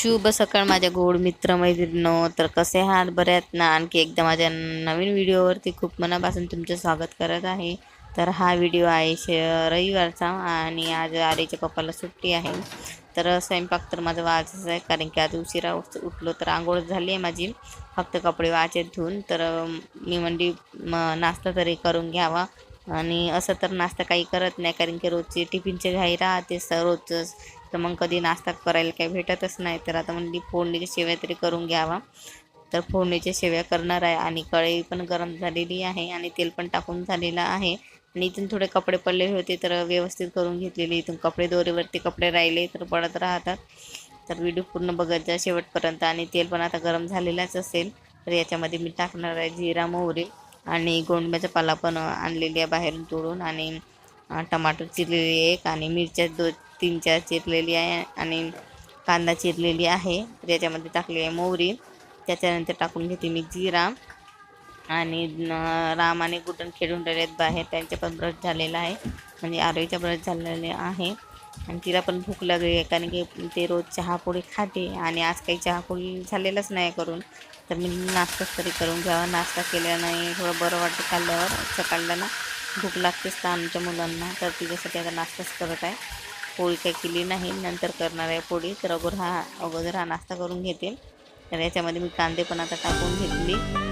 शुभ सकाळ माझ्या गोड मित्र मैत्रिणो तर कसे आहात? बरे आहेत ना? आणखी एकदा माझ्या नवीन व्हिडिओवरती खूप मनापासून तुमचं स्वागत करत आहे. तर हा व्हिडिओ आहे श रविवारचा आणि आज आरेच्या पप्पाला सुट्टी आहे. तर स्वयंपाक तर माझा वाचायचं आहे कारण की आज उशिरा उठ उठलो तर आंघोळ झाली आहे माझी. फक्त कपडे वाचे धुवून. तर मी म्हणली म नाश्ता तरी करून घ्यावा. आणि असं तर नाश्ता काही करत नाही कारण की रोजची टिफिनचे घाई राहते स रोजच तर मग कधी नाश्ता करायला काही भेटतच नाही. तर आता म्हणली फोडणीच्या शेव्या तरी करून घ्यावा. तर फोडणीच्या शेव्या करणार आहे आणि कढई पण गरम झालेली आहे आणि तेल पण टाकून झालेलं आहे. आणि इथून थोडे कपडे पडलेले होते तर व्यवस्थित करून घेतलेले. इथून कपडे दोरीवरती कपडे राहिले तर पडत राहतात. तर व्हिडिओ पूर्ण बघत जा शेवटपर्यंत आणि तेल पण आता गरम झालेलाच असेल. तर याच्यामध्ये मी टाकणार आहे जिरा मोहरी आणि गोंडम्याचा पाला पण आणलेली आहे बाहेरून तोडून आणि टमाटर चिरलेली एक आणि मिरच्या दो तीन चार चिरलेली आहे आणि कांदा चिरलेली आहे. तर याच्यामध्ये टाकली आहे मोहरी. त्याच्यानंतर टाकून घेते मी जिरा. आणि राम आणि गुटण खेळून राहिले आहेत बाहेर. त्यांचे पण ब्रश झालेला आहे. म्हणजे आरोईचा ब्रश झालेले आहे. आणि तिला पण भूक लागली आहे. कारण की ते रोज चहापोळी खाते. आणि आज काही चहापोळी झालेलंच नाही करून. तर मी नाश्ताच तरी करून घ्यावा. नाश्ता केला नाही. थोडं बरं वाटतं खाल्ल्यावर. सकाळला ना भूक लागतेच तर आमच्या मुलांना. तर तिच्यासाठी आता नाश्ताच करत आहे. पोळी काय केली नाही नंतर करणार आहे पोळी. तर अगोदर हा अगोदर हा नाश्ता करून घेते तर याच्यामध्ये मी कांदे पण आता टाकून घेतली.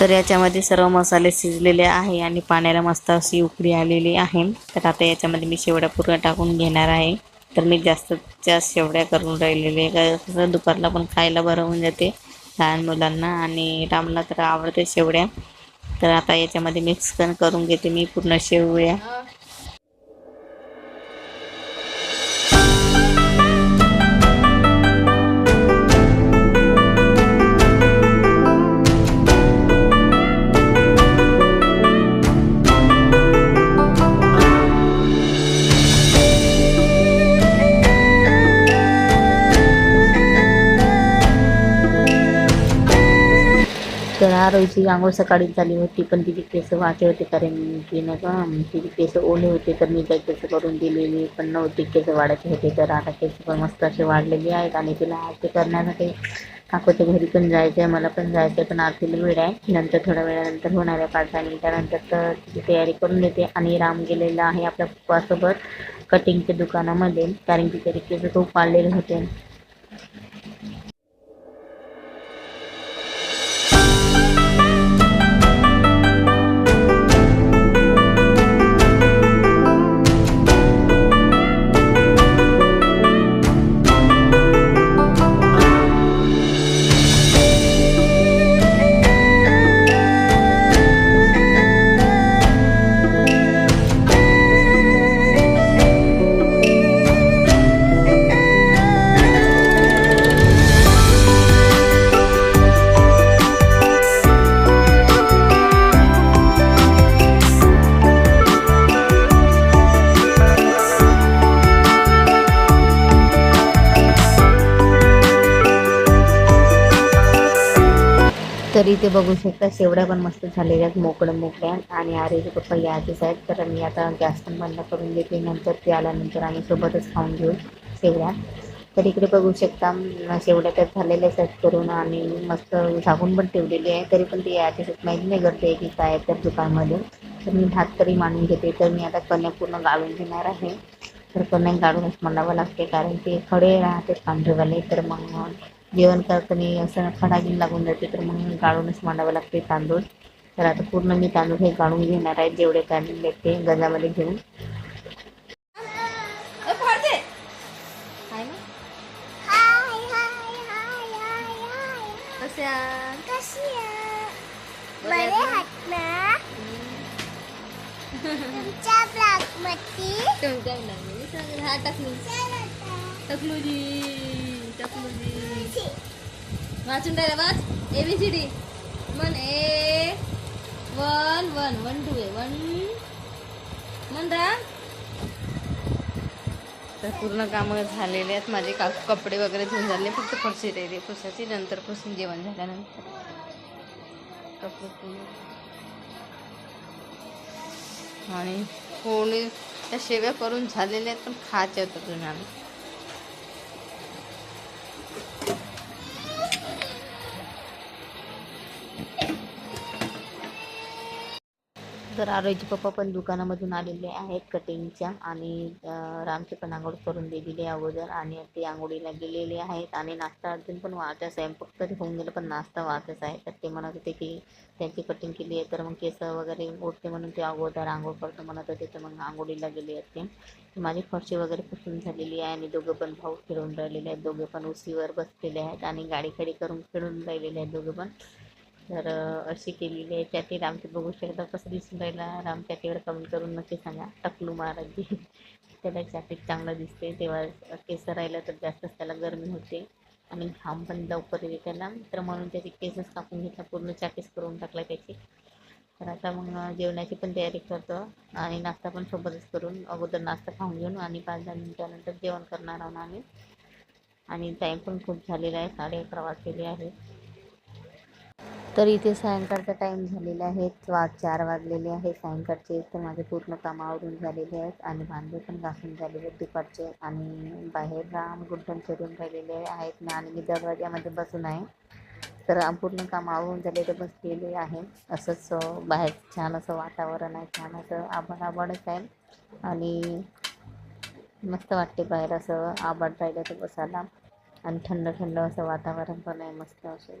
तर याच्यामध्ये सर्व मसाले शिजलेले आहे आणि पाण्याला मस्त अशी उकडी आलेली आहे. तर आता याच्यामध्ये मी शेवड्या पूर्ण टाकून घेणार आहे. तर मी जास्तीत जास्त शेवड्या करून राहिलेले का कसं दुपारला पण खायला बरं होऊन जाते लहान मुलांना आणि रामला तर आवडते शेवड्या. तर आता याच्यामध्ये मिक्स करून घेते मी पूर्ण शेवया तर आरोईची आंघोळ सकाळी झाली होती पण तिची केस वाचे होते कारण की नाही का तिची केस ओले होते तर मी काही केस करून दिलेली पण नव्हती. केस वाढायचे होते तर आता केस पण मस्त असे वाढलेले आहेत आणि तिला आरती करण्यासाठी काकूच्या घरी पण जायचं आहे मला पण जायचं आहे पण आरतीला वेळ आहे. नंतर थोड्या वेळानंतर होणार आहे पाच दहा मिनिटानंतर तर तिची तयारी करून देते. आणि राम गेलेला आहे आपल्या पप्पासोबत कटिंगच्या दुकानामध्ये कारण की त्याचे केस खूप वाढलेले होते. तर इथे बघू शकता शेवड्या पण मस्त झालेल्या आहेत मोकळ्या मोकळ्या. आणि आर्यचे पप्पा याचेच आहेत. तर मी आता गॅस पण बंद करून घेते. नंतर ते आल्यानंतर आम्ही सोबतच खाऊन घेऊ शेवड्या. तर इकडे बघू शकता शेवड्या तर झालेल्या आहेत करून. आणि मस्त झाकून पण ठेवलेली आहे. तरी पण ते याचे माहिती नाही करते की काय तर त्या दुकानमध्ये. तर मी भात तरी मांडून घेते. तर मी आता कण्या पूर्ण गाळून घेणार आहे. तर कण्या गाळूनच मांडावं लागते. कारण ते खडे राहते पांढरेवाले. तर मग जेवण करताना असं खडा घेऊन लागून जाते तर मग गाळूनच मांडावं लागते तांदूळ. तर आता पूर्ण मी तांदूळ हे गाळून घेणार आहे जेवढे काढले ते गजामध्ये घेऊन. हाय हाय हाय हाय हाय कशी आहे बरे आहात ना? तुमच्या टकलूजी टकलूजी वाचून राहिला वाच. ए बी सी डी मन A one one one two A one. मन रा. तर पूर्ण कामं झालेले आहेत. माझे का कपडे वगैरे धुवून झाले. फक्त फरशी राहिली. फुसाची नंतर पुसून जेवण झाल्यानंतर. कपडे आणि कोणी त्या शेव्या करून झालेल्या आहेत पण खायच्या होत्या तुम्ही आम्ही. तर आरोग्य पप्पा पण दुकानामधून आलेले आहेत कटिंगच्या आणि रामचे रामची पण आंघोळ करून दिलेली आहे अगोदर आणि ते आंघोळीला गेलेले आहेत आणि नाश्ता अजून पण वाचायचा आहे. फक्त होऊन गेलं पण नाश्ता वाचायचा आहे. तर ते म्हणत होते की त्यांची कटिंग केली आहे तर मग केस वगैरे उठते म्हणून ते अगोदर आंघोळ करतो म्हणत होते. तर मग आंघोळीला गेले आहेत ते. माझी फरशी वगैरे पुसून झालेली आहे आणि दोघं पण भाऊ खेळून राहिलेले आहेत. दोघे पण उशीवर बसलेले आहेत आणि गाडी खडी करून खेळून राहिलेले आहेत दोघं पण. तर अशी केलेली आहे. चॅटी रामची बघू शकता कसं दिसून राहिला. राम चॅटीवर कमेंट करून नक्की सांगा. टकलू महाराज. त्याला जॅकेट चांगलं दिसते तेव्हा केस राहिलं तर जास्तच त्याला गरमी होते. आणि घाम पण लवकर येते त्याला. तर म्हणून त्याचे केसच कापून घेतला. पूर्ण चॅटीस करून टाकला त्याची. तर आता मग जेवणाची पण तयारी करतो. आणि नाश्ता पण सोबतच करून अगोदर नाश्ता खाऊन घेऊन आणि पाच दहा मिनिटानंतर जेवण करणार आहोत आम्ही. आणि टाईम पण खूप झालेला आहे. साडे अकरा वाजलेले आहे. तर इथे सायंकाळचा टाईम झालेला आहे. वा चार वाजलेले आहे. सायंकाळचे तर माझे पूर्ण काम आवरून झालेले आहेत आणि भांडे पण घासून झालेले आहेत दुपारचे आणि बाहेर राम गुड्डन फिरून राहिलेले आहेत ना आणि मी दरवाज्यामध्ये बसून आहे. तर पूर्ण काम आवरून झाले तर बसलेले आहे. असंच बाहेर छान असं वातावरण आहे. छान असं आभाळ आभाळच आहे. आणि मस्त वाटते बाहेर असं आभाळ राहिलं तर बसायला. आणि थंड थंड असं वातावरण पण आहे. मस्त असं.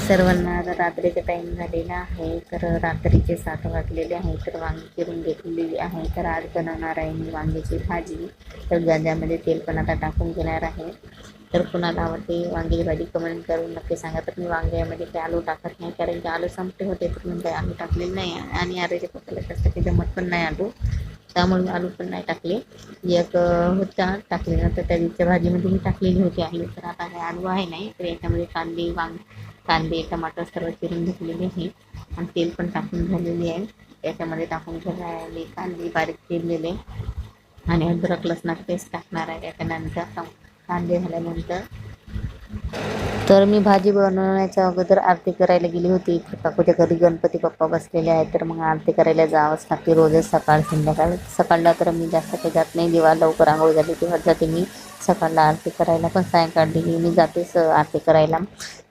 सर्वांना आता रात्रीचा टाईम झालेला आहे. तर रात्रीचे सात वाजलेले आहे. तर वांगी चिरून घेतलेली आहे. तर आज बनवणार आहे मी वांग्याची भाजी. तर गांजामध्ये तेल पण आता टाकून घेणार आहे. तर कुणाला आवडते वांग्याची भाजी कमेंट करून नक्की सांगा. तर मी वांग्यामध्ये काही आलू टाकत नाही. कारण की आलू संपते होते. तर मी काही आलू टाकलेले नाही. आणि आरेचे पप्पाला कसं की जमत पण नाही आलू. त्यामुळे मी आलू पण नाही टाकले. एक होता टाकलेला तर त्या भाजीमध्ये मी टाकलेली होती आलू. तर आता हे आलू आहे नाही. तर याच्यामध्ये कांदे वांग कांदे टमाटर सर्व चिरून घेतलेले आहे. आणि तेल पण टाकून झालेले आहे. याच्यामध्ये टाकून ठेवले आहे कांदे बारीक चिरलेले. आणि अद्रक लसणाची पेस्ट टाकणार आहे. त्याच्यानंतर कांदे झाल्यानंतर तर मी भाजी बनवण्याच्या अगोदर आरती करायला गेली होती. इथे काकूच्या घरी गणपती बाप्पा बसलेले आहेत. तर मग आरती करायला जावंच लागते रोजच सकाळ संध्याकाळ. सकाळला तर मी जास्त काही जात नाही. जेव्हा लवकर आंघोळ झाली तेव्हा जाते मी सकाळला आरती करायला पण सायंकाळी मी जातेच आरती करायला.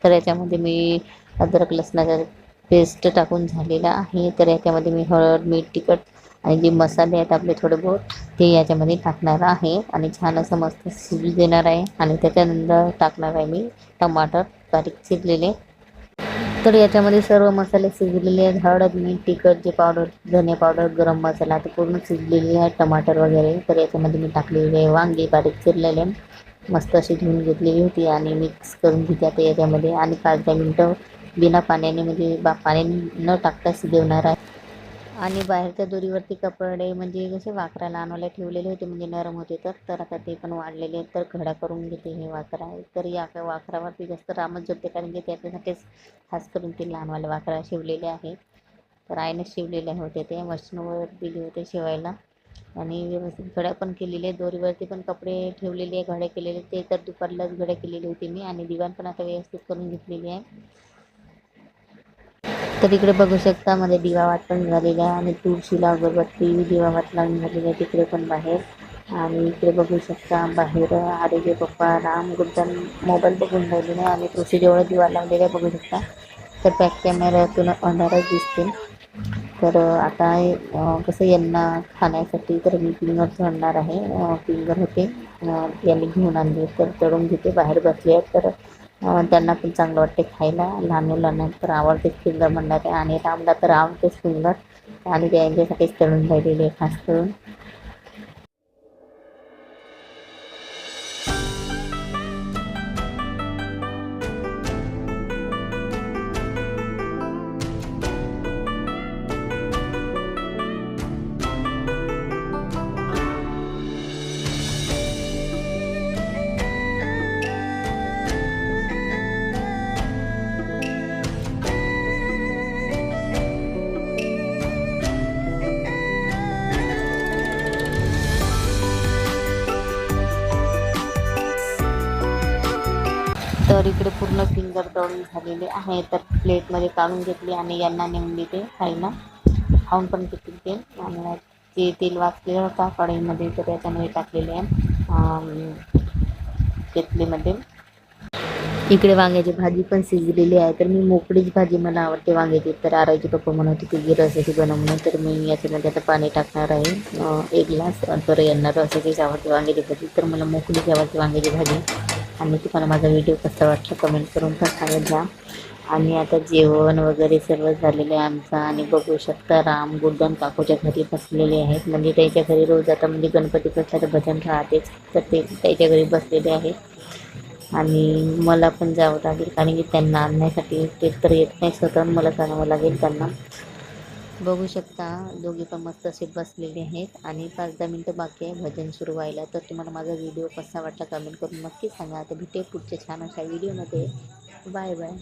तर याच्यामध्ये मी अद्रक लसणाचा पेस्ट टाकून झालेला आहे. तर याच्यामध्ये मी हळद मीठ तिखट आणि जे मसाले आहेत आपले थोडे बहुत ते याच्यामध्ये टाकणार आहे. आणि छान असं मस्त शिजू देणार आहे. आणि त्याच्यानंतर टाकणार आहे मी टमाटर बारीक चिरलेले. तर याच्यामध्ये सर्व मसाले शिजलेले आहेत. हळद मीठ तिखट जे पावडर धने पावडर गरम मसाला ते पूर्ण शिजलेले आहे. टमाटर वगैरे. तर याच्यामध्ये मी टाकलेले आहे वांगे बारीक चिरलेले. मस्त अशी धुवून घेतलेली होती आणि मिक्स करून घेते आता याच्यामध्ये. आणि पाच दहा मिनटं बिना पाण्याने म्हणजे बा पाणी न टाकता शिजवणार आहे. आणि बाहेरच्या दोरीवरती कपडे म्हणजे कसे वाकराला आणायला ठेवलेले होते म्हणजे नरम होते तर तर आता ते पण वाढलेले आहेत. तर घडा करून घेते हे वाकरा तर या का वाकरावरती जास्त रामच झोपते कारण की त्याच्यासाठीच खास करून ते लहानवाले वाकरा शिवलेले आहे. तर आईने शिवलेले होते ते मशीनवर दिले होते शिवायला. आणि व्यवस्थित घड्या पण केलेले दोरीवरती पण कपडे ठेवलेले घड्या केलेले ते तर दुपारलाच घड्या केलेली होती मी. आणि दिवाण पण आता व्यवस्थित करून घेतलेली आहे. तर इकडे बघू शकता मध्ये दिवावात पण झालेला आहे आणि तुळशीला अगरबत्ती दिवावात लावून झालेली आहे तिकडे पण बाहेर. आणि इकडे बघू शकता बाहेर आरोग्य पप्पा राम गुड्डन मोबाईल बघून राहिलेले आहे आणि तुळशीजवळ दिवा लावलेला आहे बघू शकता. तर बॅक कॅमेऱ्यातून अंधारच दिसते तर आता कसं यांना खाण्यासाठी तर मी पिंगर आणणार आहे. फिंगर होते. यांनी घेऊन आणले. तर तळून घेते बाहेर बसले आहेत. तर त्यांना पण चांगलं वाटते खायला. लहान मुलांना तर आवडतेच फिंगर म्हणणार. आणि रामला तर आवडतेच फिंगर आणि त्यांच्यासाठीच तळून राहिलेले आहे खास करून. तर इकडे पूर्ण फिंगर तळून झालेले आहे. तर प्लेटमध्ये काढून घेतली आणि यांना नेमली ते खायला. खाऊन पण घेतली ते. आणि ते तेल वाचलेलं होता कढईमध्ये तर त्याच्यामध्ये टाकलेले आहे. केतलीमध्ये. इकडे वांग्याची भाजी पण शिजलेली आहे. तर मी मोकळीच भाजी मला आवडते वांग्याची. तर आरायचे पप्पा म्हणत होते की रसाची बनवणं तर मी याच्यामध्ये आता पाणी टाकणार आहे. एक ग्लास. तर यांना रसाचीच आवडते वांग्याची भाजी. तर मला मोकळीच आवडते वांग्याची भाजी. आणि तुम्हाला माझा व्हिडिओ कसा वाटला कमेंट करून पण सांगत जा. आणि आता जेवण वगैरे सर्व झालेलं आहे आमचं. आणि बघू शकता राम गुड्डन काकूच्या घरी बसलेले आहेत. म्हणजे त्याच्या घरी रोज आता म्हणजे गणपती बसला तर भजन राहतेच. तर ते त्याच्या घरी बसलेले आहेत. आणि मला पण जावं लागेल. कारण की त्यांना आणण्यासाठी ते तर येत नाही स्वतःहून मला जाणावं लागेल त्यांना. बघू शकता दोघे पण मस्त असे बसलेले आहेत. आणि पाच दहा मिनटं बाकी आहे भजन सुरू व्हायला. तर तुम्हाला माझा व्हिडिओ कसा वाटला कमेंट करून नक्की सांगा. तर भेटे पुढच्या छान अशा व्हिडिओमध्ये बाय बाय